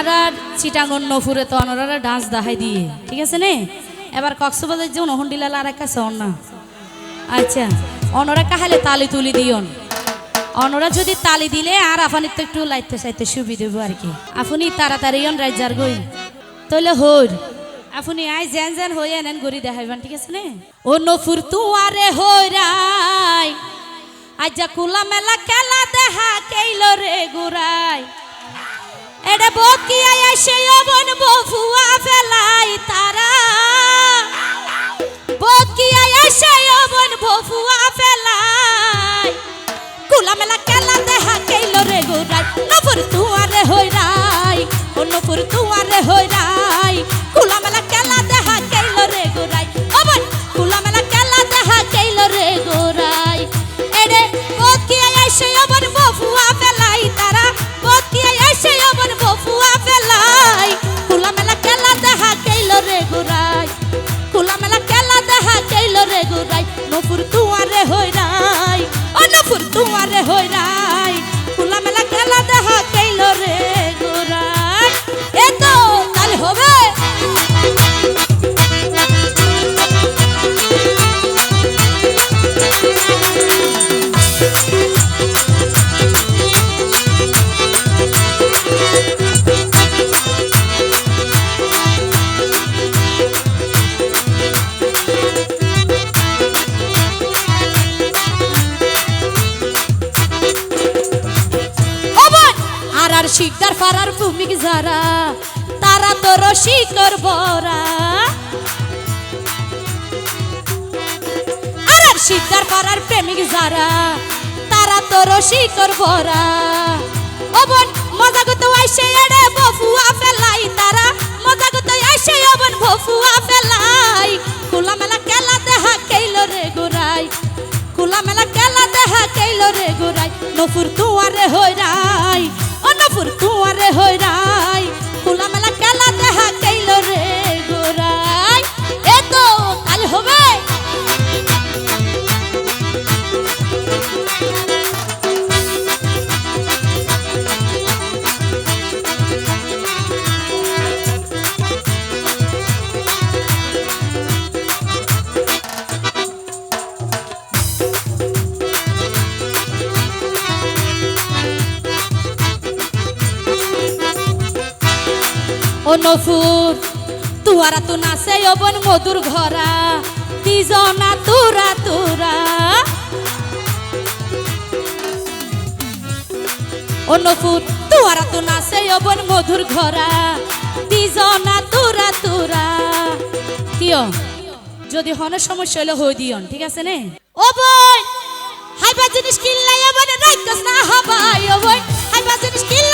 আর চিটাঙ্গন নফুরে তো অনরারা ডান্স দেখাই দিয়ে। ঠিক আছে নে? এবার কক্সবাজার যে নহন্ডিলাল আর একটা সন না আচ্ছা অনরা কাহালে তালি তুলি দিয়ন? অনরা যদি তালি দিলে, আর আফানির তো একটু লাইতে চাইতে সুবিধা দেবো আর কি। আপনি তাড়াতাড়ি অন রাইজার গই। তাহলে হর আপনি আই জেন জেন হয়ে এনেন গড়ি দেখাইবেন, ঠিক আছে নে? ও নফুর তুয়ারে হইরাই। আজ্জা কুলা মেলা খেলা দেখা কেইল রে গুরাই এডে বকিয়া এসে অবন বফুয়া শিকদার ফারার ভূমিক যারা, তারা তো রসিকর বরা আর শিকদার ফারার প্রেমিক যারা, তারা তো রসিকর বরা অবন মজা করতে আইসে এড়ে বফুয়া ফেলাই তারা। মজা করতে আইসে অবন বফুয়া ফেলাই। খোলা মেলা খেলা দেহা কেইল রে গোরাই। খোলা মেলা খেলা দেহা কেইল রে গোরাই। নফুর তুয়ারে হইরাই। ও কুয়ারে তুয়ারে ও নফুর, তুহারা তু নাচে অবন মধুর ঘরা, কি জনা তুরা তুরা? ও নফুর, তুহারা তু নাচে অবন মধুর ঘরা, কি জনা তুরা তুরা? কিয়? যদি হন সমস্যা হলে হই দিয়ন, ঠিক আছে নে? ও বই হাইবা জিনিস কিনলাই বনে রাইকস না হবাই, ও বই হাইবা জিনিস কিনলাই